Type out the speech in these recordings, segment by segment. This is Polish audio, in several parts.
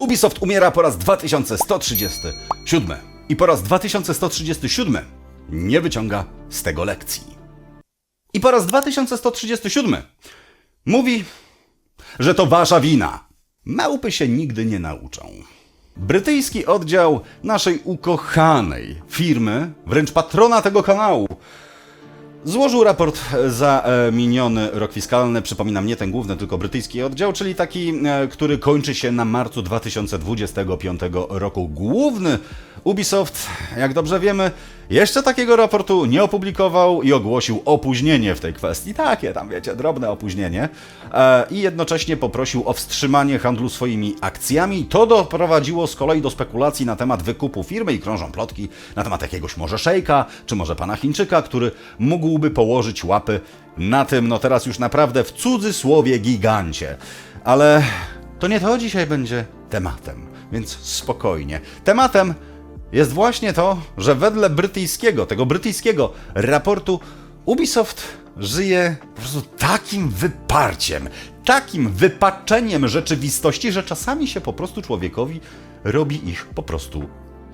Ubisoft umiera po raz 2137 i po raz 2137 nie wyciąga z tego lekcji. I po raz 2137 mówi, że to wasza wina. Małpy się nigdy nie nauczą. Brytyjski oddział naszej ukochanej firmy, wręcz patrona tego kanału, Złożył raport za e, miniony rok fiskalny. Przypominam, nie ten główny, tylko brytyjski oddział, czyli taki, e, który kończy się na marcu 2025 roku. Główny Ubisoft, jak dobrze wiemy, jeszcze takiego raportu nie opublikował i ogłosił opóźnienie w tej kwestii. Takie tam, wiecie, drobne opóźnienie. E, I jednocześnie poprosił o wstrzymanie handlu swoimi akcjami. To doprowadziło z kolei do spekulacji na temat wykupu firmy i krążą plotki na temat jakiegoś może szejka, czy może pana Chińczyka, który mógłby położyć łapy na tym, no teraz już naprawdę w cudzysłowie gigancie. Ale to nie to dzisiaj będzie tematem, więc spokojnie. Tematem jest właśnie to, że wedle brytyjskiego, tego brytyjskiego raportu Ubisoft żyje po prostu takim wyparciem, takim wypaczeniem rzeczywistości, że czasami się po prostu człowiekowi robi ich po prostu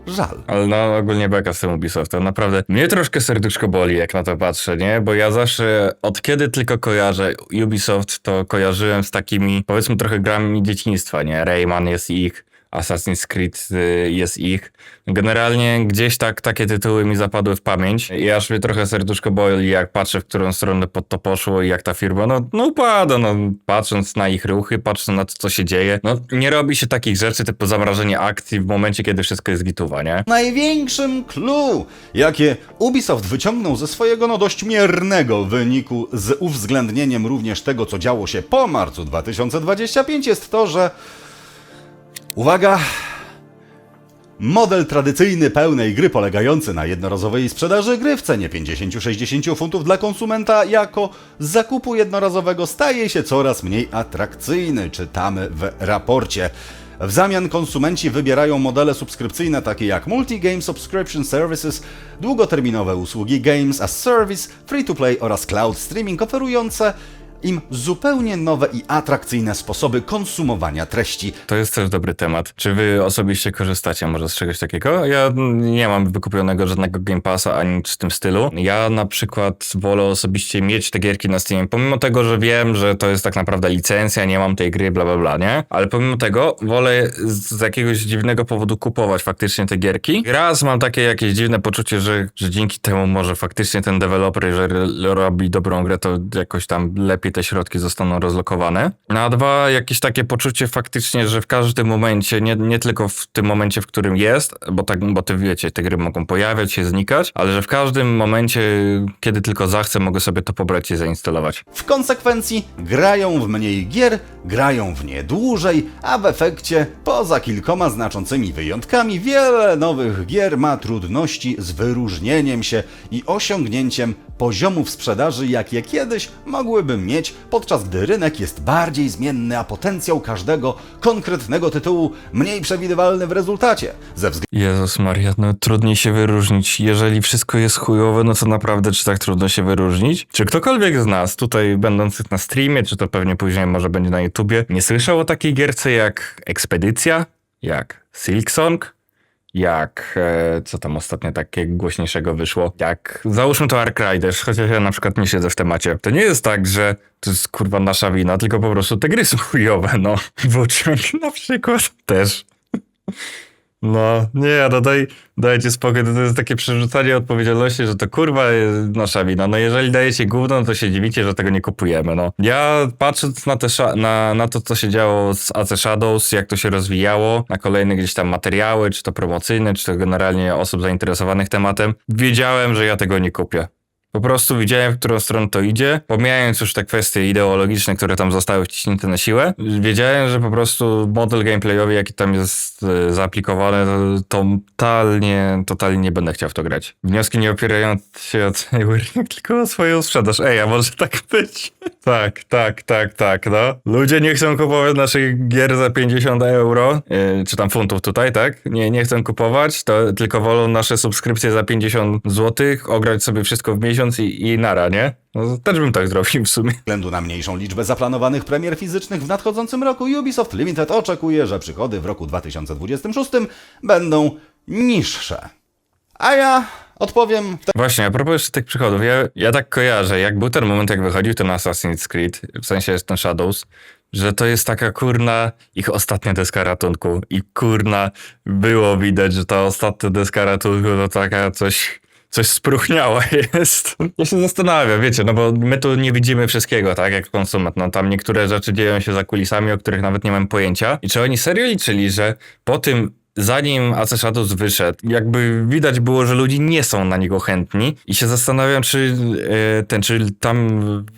żal. Ale no ogólnie beka z tym Ubisoftem. Naprawdę mnie troszkę serduszko boli, jak na to patrzę, nie? Bo ja zawsze, od kiedy tylko kojarzę Ubisoft, to kojarzyłem z takimi, powiedzmy, trochę grami dzieciństwa, nie? Rayman jest ich, Assassin's Creed y, jest ich. Generalnie gdzieś tak takie tytuły mi zapadły w pamięć i aż mnie trochę serduszko boli, jak patrzę, w którą stronę pod to poszło i jak ta firma, no, no upada, no patrząc na ich ruchy, patrząc na to, co się dzieje. No nie robi się takich rzeczy typu zamrażenie akcji w momencie, kiedy wszystko jest gituwa, nie? Największym clue, jakie Ubisoft wyciągnął ze swojego no dość miernego wyniku z uwzględnieniem również tego, co działo się po marcu 2025 jest to, że uwaga, model tradycyjny pełnej gry polegający na jednorazowej sprzedaży gry w cenie 50-60 funtów dla konsumenta jako zakupu jednorazowego staje się coraz mniej atrakcyjny, czytamy w raporcie. W zamian konsumenci wybierają modele subskrypcyjne takie jak Multi-Game Subscription Services, długoterminowe usługi Games as Service, Free-to-Play oraz Cloud Streaming oferujące im zupełnie nowe i atrakcyjne sposoby konsumowania treści. To jest też dobry temat. Czy wy osobiście korzystacie może z czegoś takiego? Ja nie mam wykupionego żadnego Game Passa ani nic w tym stylu. Ja na przykład wolę osobiście mieć te gierki na Steamie, pomimo tego, że wiem, że to jest tak naprawdę licencja, nie mam tej gry, bla bla bla, nie? Ale pomimo tego wolę z jakiegoś dziwnego powodu kupować faktycznie te gierki. Raz mam takie jakieś dziwne poczucie, że, że dzięki temu może faktycznie ten deweloper, jeżeli robi dobrą grę, to jakoś tam lepiej te środki zostaną rozlokowane. No, a dwa, jakieś takie poczucie faktycznie, że w każdym momencie, nie, nie tylko w tym momencie, w którym jest, bo tak, bo ty wiecie, te gry mogą pojawiać się, znikać, ale że w każdym momencie, kiedy tylko zachcę, mogę sobie to pobrać i zainstalować. W konsekwencji grają w mniej gier, grają w nie dłużej, a w efekcie, poza kilkoma znaczącymi wyjątkami, wiele nowych gier ma trudności z wyróżnieniem się i osiągnięciem poziomów sprzedaży, jakie kiedyś mogłyby mieć, podczas gdy rynek jest bardziej zmienny, a potencjał każdego konkretnego tytułu mniej przewidywalny w rezultacie. Ze Jezus Maria, no trudniej się wyróżnić. Jeżeli wszystko jest chujowe, no to naprawdę czy tak trudno się wyróżnić? Czy ktokolwiek z nas tutaj będących na streamie, czy to pewnie później może będzie na YouTubie, nie słyszał o takiej gierce jak Ekspedycja, jak Silksong, jak, e, co tam ostatnio takie głośniejszego wyszło, jak załóżmy to Ark Riders, chociaż ja na przykład nie siedzę w temacie. To nie jest tak, że to jest kurwa nasza wina, tylko po prostu te gry są chujowe, no. Włóczęg na przykład też. No, nie, no daj, dajcie spokój, to jest takie przerzucanie odpowiedzialności, że to kurwa jest nasza wina. No jeżeli dajecie gówno, no to się dziwicie, że tego nie kupujemy, no. Ja patrząc na, te na, na to, co się działo z AC Shadows, jak to się rozwijało, na kolejne gdzieś tam materiały, czy to promocyjne, czy to generalnie osób zainteresowanych tematem, wiedziałem, że ja tego nie kupię. Po prostu widziałem, w którą stronę to idzie. Pomijając już te kwestie ideologiczne, które tam zostały wciśnięte na siłę, wiedziałem, że po prostu model gameplayowy, jaki tam jest e, zaaplikowany, to totalnie, totalnie nie będę chciał w to grać. Wnioski nie opierają się od rynek, tylko o swoją sprzedaż. Ej, a może tak być? tak, tak, tak, tak, no. Ludzie nie chcą kupować naszych gier za 50 euro, e, czy tam funtów tutaj, tak? Nie, nie chcą kupować, to tylko wolą nasze subskrypcje za 50 zł, ograć sobie wszystko w miesiąc miesiąc i, i nara, nie? No, też bym tak zrobił w sumie. względu na mniejszą liczbę zaplanowanych premier fizycznych w nadchodzącym roku, Ubisoft Limited oczekuje, że przychody w roku 2026 będą niższe. A ja odpowiem w Właśnie, a propos jeszcze tych przychodów, ja, ja tak kojarzę, jak był ten moment, jak wychodził ten Assassin's Creed, w sensie jest ten Shadows, że to jest taka kurna ich ostatnia deska ratunku i kurna było widać, że ta ostatnia deska ratunku to taka coś, coś spróchniała jest. Ja się zastanawiam, wiecie, no bo my tu nie widzimy wszystkiego, tak, jak konsument, no tam niektóre rzeczy dzieją się za kulisami, o których nawet nie mam pojęcia. I czy oni serio liczyli, że po tym zanim AC Shadows wyszedł, jakby widać było, że ludzie nie są na niego chętni. I się zastanawiam, czy e, ten, czy tam,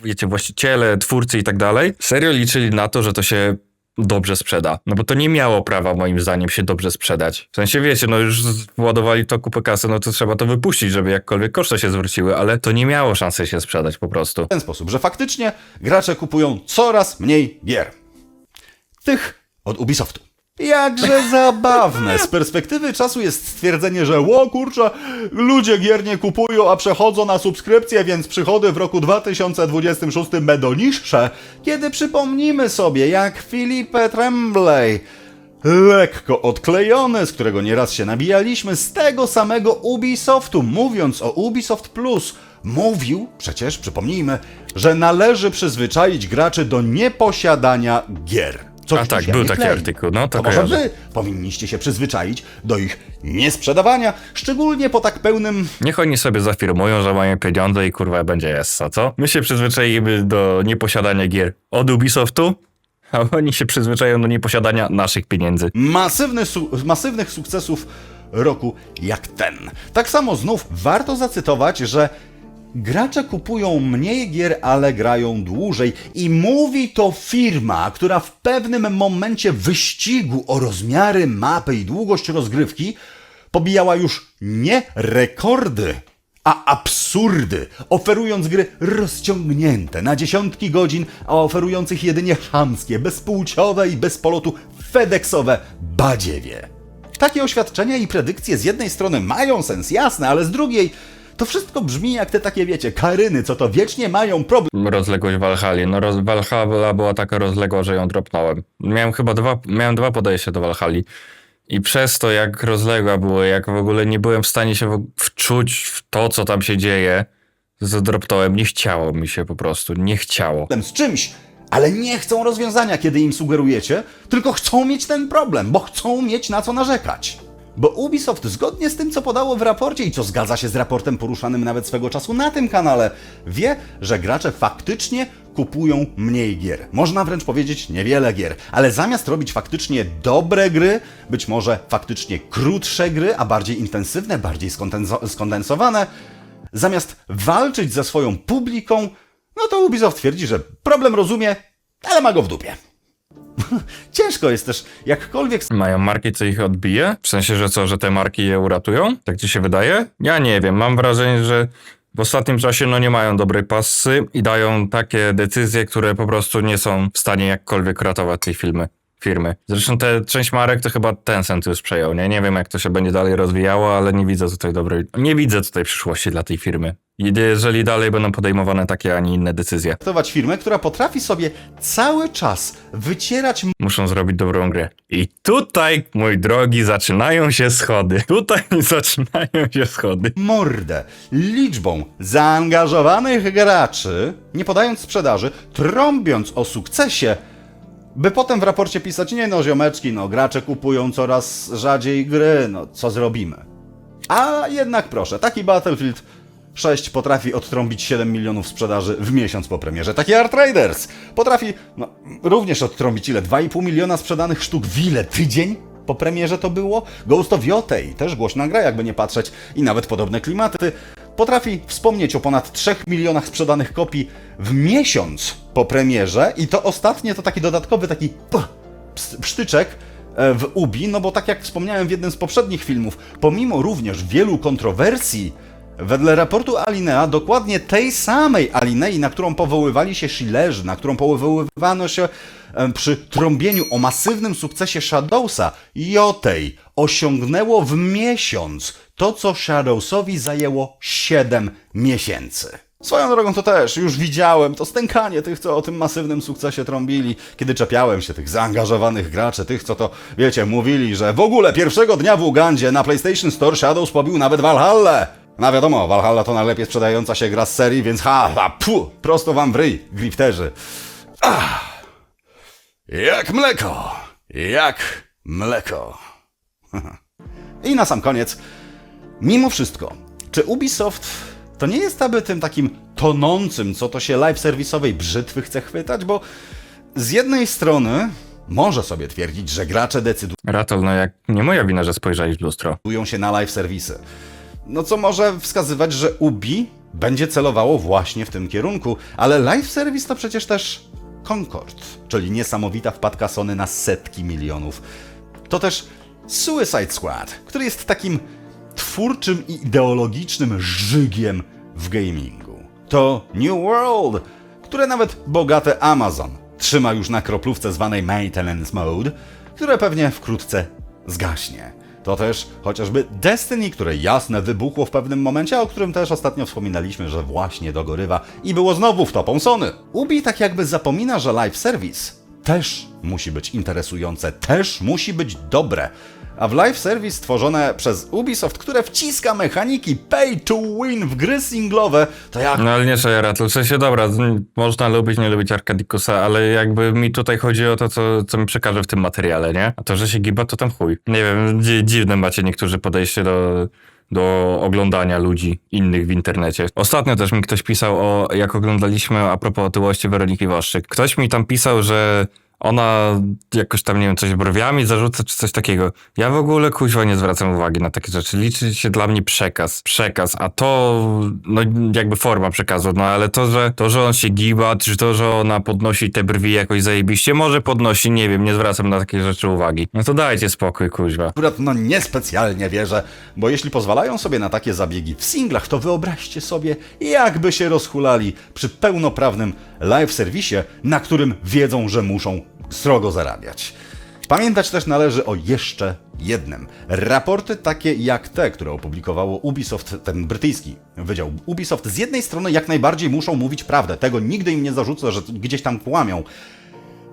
wiecie, właściciele, twórcy i tak dalej, serio liczyli na to, że to się dobrze sprzeda. No bo to nie miało prawa, moim zdaniem, się dobrze sprzedać. W sensie, wiecie, no już władowali to kupę kasy, no to trzeba to wypuścić, żeby jakkolwiek koszty się zwróciły, ale to nie miało szansy się sprzedać po prostu. ten sposób, że faktycznie gracze kupują coraz mniej gier. Tych od Ubisoftu. Jakże zabawne. Z perspektywy czasu jest stwierdzenie, że ło kurczę, ludzie gier nie kupują, a przechodzą na subskrypcję, więc przychody w roku 2026 będą niższe. Kiedy przypomnimy sobie, jak Filipe Tremblay lekko odklejony, z którego nieraz się nabijaliśmy, z tego samego Ubisoftu, mówiąc o Ubisoft Plus, mówił, przecież przypomnijmy, że należy przyzwyczaić graczy do nieposiadania gier. Coś A tak, był taki klei. artykuł, no to To może wy powinniście się przyzwyczaić do ich niesprzedawania, szczególnie po tak pełnym Niech oni sobie zafirmują, że mają pieniądze i kurwa będzie jessa, co? My się przyzwyczaimy do nieposiadania gier od Ubisoftu, a oni się przyzwyczają do nieposiadania naszych pieniędzy. masywny su masywnych sukcesów roku jak ten. Tak samo znów warto zacytować, że gracze kupują mniej gier, ale grają dłużej i mówi to firma, która w pewnym momencie wyścigu o rozmiary mapy i długość rozgrywki pobijała już nie rekordy, a absurdy, oferując gry rozciągnięte na dziesiątki godzin, a oferujących jedynie chamskie, bezpłciowe i bez polotu FedExowe badziewie. Takie oświadczenia i predykcje z jednej strony mają sens, jasne, ale z drugiej to wszystko brzmi jak te takie, wiecie, karyny, co to wiecznie mają problem Rozległość Valhalla. No roz, Valhalla była taka rozległa, że ją dropnąłem. Miałem chyba dwa, miałem dwa podejścia do Valhalla. I przez to, jak rozległa było, jak w ogóle nie byłem w stanie się wczuć w to, co tam się dzieje, zadropnąłem. Nie chciało mi się po prostu, nie chciało. z czymś, ale nie chcą rozwiązania, kiedy im sugerujecie, tylko chcą mieć ten problem, bo chcą mieć na co narzekać. Bo Ubisoft, zgodnie z tym, co podało w raporcie i co zgadza się z raportem poruszanym nawet swego czasu na tym kanale, wie, że gracze faktycznie kupują mniej gier. Można wręcz powiedzieć niewiele gier, ale zamiast robić faktycznie dobre gry, być może faktycznie krótsze gry, a bardziej intensywne, bardziej skondenso- skondensowane, zamiast walczyć ze swoją publiką, no to Ubisoft twierdzi, że problem rozumie, ale ma go w dupie. Ciężko jest też jakkolwiek Mają marki, co ich odbije? W sensie, że co, że te marki je uratują? Tak ci się wydaje? Ja nie wiem. Mam wrażenie, że w ostatnim czasie no nie mają dobrej pasy i dają takie decyzje, które po prostu nie są w stanie jakkolwiek ratować tej filmy. Firmy. Zresztą te część marek to chyba Tencent już przejął, nie? Nie wiem, jak to się będzie dalej rozwijało, ale nie widzę tutaj dobrej... Nie widzę tutaj przyszłości dla tej firmy. Jeżeli dalej będą podejmowane takie, a nie inne decyzje. traktować firmę, która potrafi sobie cały czas wycierać Muszą zrobić dobrą grę. I tutaj, mój drogi, zaczynają się schody. Tutaj zaczynają się schody. mordę liczbą zaangażowanych graczy, nie podając sprzedaży, trąbiąc o sukcesie, by potem w raporcie pisać, nie no ziomeczki, no gracze kupują coraz rzadziej gry, no co zrobimy. A jednak proszę, taki Battlefield 6 potrafi odtrąbić 7 milionów sprzedaży w miesiąc po premierze. Taki Art Raiders potrafi no, również odtrąbić ile? 2,5 miliona sprzedanych sztuk w ile? Tydzień? Po premierze to było? Ghost of Yotei, też głośna gra, jakby nie patrzeć, i nawet podobne klimaty. Potrafi wspomnieć o ponad 3 milionach sprzedanych kopii w miesiąc po premierze i to ostatnie to taki dodatkowy, taki psztyczek, e, w Ubi, no bo tak jak wspomniałem w jednym z poprzednich filmów, pomimo również wielu kontrowersji, wedle raportu Alinea, dokładnie tej samej Alinei, na którą powoływali się Schillerzy, na którą powoływano się e, przy trąbieniu o masywnym sukcesie Shadowsa, Jotei osiągnęło w miesiąc to, co Shadowsowi zajęło 7 miesięcy. Swoją drogą to też, już widziałem to stękanie tych, co o tym masywnym sukcesie trąbili, kiedy czepiałem się tych zaangażowanych graczy, tych, co to, wiecie, mówili, że w ogóle pierwszego dnia w Ugandzie na PlayStation Store Shadows pobił nawet Valhalla. No wiadomo, Valhalla to najlepiej sprzedająca się gra z serii, więc ha, ha pu, prosto wam w ryj, grifterzy. Ach, jak mleko, jak mleko. I na sam koniec, mimo wszystko, czy Ubisoft to nie jest aby tym takim tonącym, co to się live serwisowej brzytwy chce chwytać, bo z jednej strony może sobie twierdzić, że gracze decydują Ratol, no jak nie moja wina, że spojrzałeś w lustro. się na live serwisy. No co może wskazywać, że Ubi będzie celowało właśnie w tym kierunku, ale live service to przecież też Concord, czyli niesamowita wpadka Sony na setki milionów. To też Suicide Squad, który jest takim twórczym i ideologicznym żygiem w gamingu. To New World, które nawet bogate Amazon trzyma już na kroplówce zwanej Maintenance Mode, które pewnie wkrótce zgaśnie. To też chociażby Destiny, które jasne wybuchło w pewnym momencie, o którym też ostatnio wspominaliśmy, że właśnie dogorywa i było znowu wtopą Sony. Ubi tak jakby zapomina, że live service też musi być interesujące, też musi być dobre. A w live service stworzone przez Ubisoft, które wciska mechaniki pay to win w gry singlowe, to jak No ale nie trzeba Ratol, w sensie dobra, można lubić, nie lubić Arkadikusa, ale jakby mi tutaj chodzi o to, co, co mi przekaże w tym materiale, nie? A to, że się giba, to tam chuj. Nie wiem, dzi dziwne macie niektórzy podejście do, do oglądania ludzi innych w internecie. Ostatnio też mi ktoś pisał o, jak oglądaliśmy a propos otyłości Weroniki Waszczyk. Ktoś mi tam pisał, że ona jakoś tam, nie wiem, coś browiami zarzuca, czy coś takiego. Ja w ogóle, kuźwa, nie zwracam uwagi na takie rzeczy. Liczy się dla mnie przekaz. Przekaz, a to, no jakby forma przekazu, no ale to, że, to, że on się giba, czy to, że ona podnosi te brwi jakoś zajebiście, może podnosi, nie wiem, nie zwracam na takie rzeczy uwagi. No to dajcie spokój, kuźwa. akurat no niespecjalnie wierzę, bo jeśli pozwalają sobie na takie zabiegi w singlach, to wyobraźcie sobie, jakby się rozhulali przy pełnoprawnym live serwisie, na którym wiedzą, że muszą srogo zarabiać. Pamiętać też należy o jeszcze jednym. Raporty takie jak te, które opublikowało Ubisoft, ten brytyjski wydział Ubisoft, z jednej strony jak najbardziej muszą mówić prawdę. Tego nigdy im nie zarzucę, że gdzieś tam kłamią.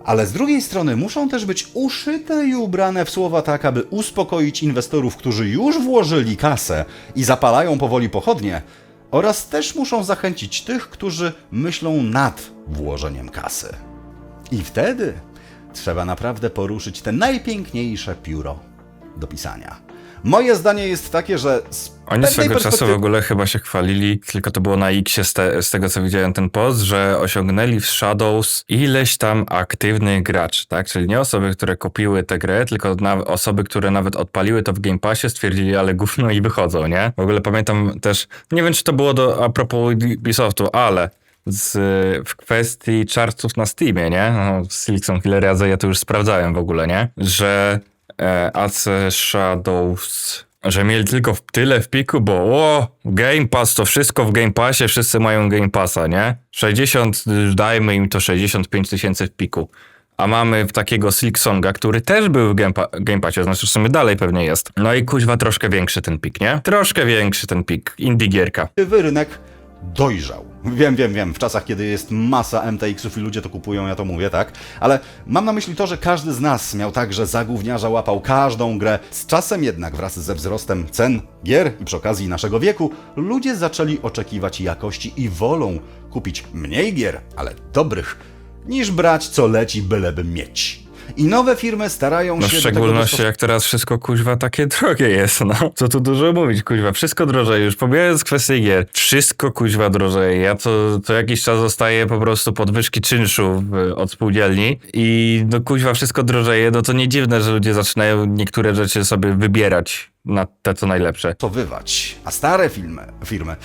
Ale z drugiej strony muszą też być uszyte i ubrane w słowa tak, aby uspokoić inwestorów, którzy już włożyli kasę i zapalają powoli pochodnie, oraz też muszą zachęcić tych, którzy myślą nad włożeniem kasy. I wtedy trzeba naprawdę poruszyć te najpiękniejsze pióro do pisania. Moje zdanie jest takie, że z Oni swego czasu w perspektywy- ogóle chyba się chwalili, tylko to było na X z, te, z tego co widziałem ten post, że osiągnęli w Shadows ileś tam aktywnych graczy, tak? Czyli nie osoby, które kupiły tę grę, tylko osoby, które nawet odpaliły to w Game Passie, stwierdzili, ale gówno i wychodzą, nie? W ogóle pamiętam też, nie wiem czy to było do, a propos Ubisoftu, ale z, w kwestii chartów na Steamie, nie? No, Silicon Killer ja to już sprawdzałem w ogóle, nie? Że e, AC Shadows że mieli tylko w tyle w piku, bo o, Game Pass to wszystko w Game Passie, wszyscy mają Game Passa, nie? 60, dajmy im to 65 tysięcy w piku. A mamy takiego Silksonga, który też był w Game, pa- Game znaczy w sumie dalej pewnie jest. No i kuźwa troszkę większy ten pik, nie? Troszkę większy ten pik. Indie gierka. rynek dojrzał. Wiem, wiem, wiem, w czasach, kiedy jest masa MTX-ów i ludzie to kupują, ja to mówię, tak? Ale mam na myśli to, że każdy z nas miał tak, że za gówniarza łapał każdą grę. Z czasem jednak, wraz ze wzrostem cen gier i przy okazji naszego wieku, ludzie zaczęli oczekiwać jakości i wolą kupić mniej gier, ale dobrych, niż brać co leci, byleby mieć. I nowe firmy starają No w się tego szczególności jak teraz wszystko kuźwa takie drogie jest, no. Co tu dużo mówić, kuźwa. Wszystko drożeje, już pomijając kwestię gier. Wszystko kuźwa drożeje. Ja co, co jakiś czas dostaję po prostu podwyżki czynszu w- od spółdzielni i no kuźwa wszystko drożeje, no to nie dziwne, że ludzie zaczynają niektóre rzeczy sobie wybierać na te co najlepsze. dostosowywać. A stare filmy, firmy,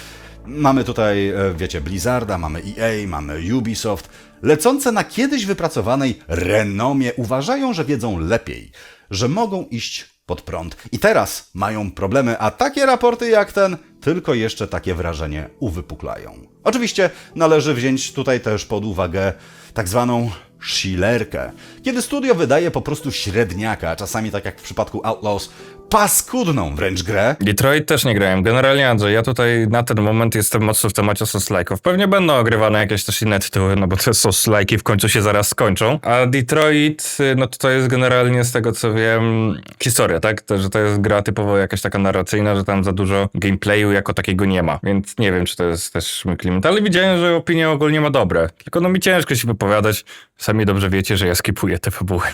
mamy tutaj, e, wiecie, Blizzarda, mamy EA, mamy Ubisoft, lecące na kiedyś wypracowanej renomie, uważają, że wiedzą lepiej, że mogą iść pod prąd. I teraz mają problemy, a takie raporty jak ten tylko jeszcze takie wrażenie uwypuklają. Oczywiście należy wziąć tutaj też pod uwagę tak zwaną szilerkę. Kiedy studio wydaje po prostu średniaka, czasami tak jak w przypadku Outlaws, paskudną wręcz grę. Detroit też nie grałem. Generalnie Andrzej, ja tutaj na ten moment jestem mocno w temacie soslajków. Pewnie będą ogrywane jakieś też inne tytuły, no bo te soslajki w końcu się zaraz skończą. A Detroit, no to to jest generalnie z tego co wiem historia, tak? To, że to jest gra typowo jakaś taka narracyjna, że tam za dużo gameplayu jako takiego nie ma. Więc nie wiem, czy to jest też mój klimat. Ale widziałem, że opinie ogólnie ma dobre. Tylko no mi ciężko się wypowiadać. Sami dobrze wiecie, że ja skipuję te fabuły,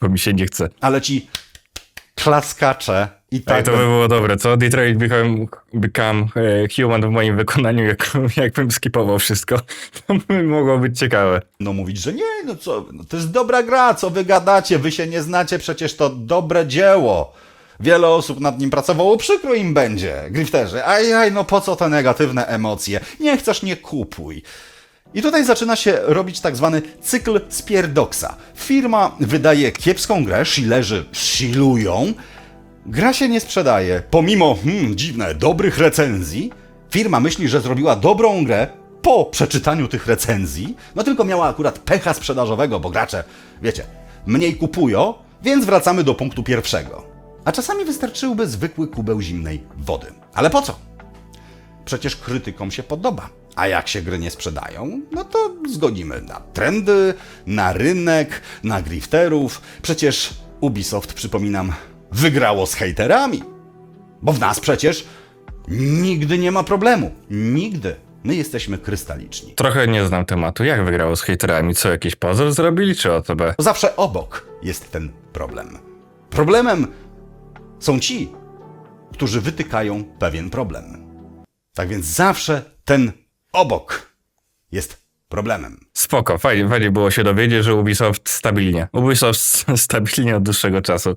bo mi się nie chce. Ale ci klaskacze i Tak, tak... to by było dobre, co? Detroit Become, become e, Human w moim wykonaniu, jak, jakbym skipował wszystko. To by mogło być ciekawe. No mówić, że nie, no co, no to jest dobra gra, co wy gadacie, wy się nie znacie, przecież to dobre dzieło. Wiele osób nad nim pracowało, przykro im będzie, grifterzy. Ajaj, no po co te negatywne emocje? Nie chcesz, nie kupuj. I tutaj zaczyna się robić tak zwany cykl spierdoksa. Firma wydaje kiepską grę, shilerzy shilują, gra się nie sprzedaje. Pomimo, hmm, dziwne, dobrych recenzji, firma myśli, że zrobiła dobrą grę po przeczytaniu tych recenzji, no tylko miała akurat pecha sprzedażowego, bo gracze, wiecie, mniej kupują, więc wracamy do punktu pierwszego. A czasami wystarczyłby zwykły kubeł zimnej wody. Ale po co? Przecież krytykom się podoba. A jak się gry nie sprzedają, no to zgodzimy na trendy, na rynek, na grifterów. Przecież Ubisoft, przypominam, wygrało z hejterami. Bo w nas przecież nigdy nie ma problemu. Nigdy. My jesteśmy krystaliczni. Trochę nie znam tematu. Jak wygrało z hejterami? Co, jakiś pozór zrobili, czy OTB? Zawsze obok jest ten problem. Problemem są ci, którzy wytykają pewien problem. Tak więc zawsze ten obok jest problemem. Spoko, fajnie, fajnie było się dowiedzieć, że Ubisoft stabilnie. Ubisoft stabilnie od dłuższego czasu.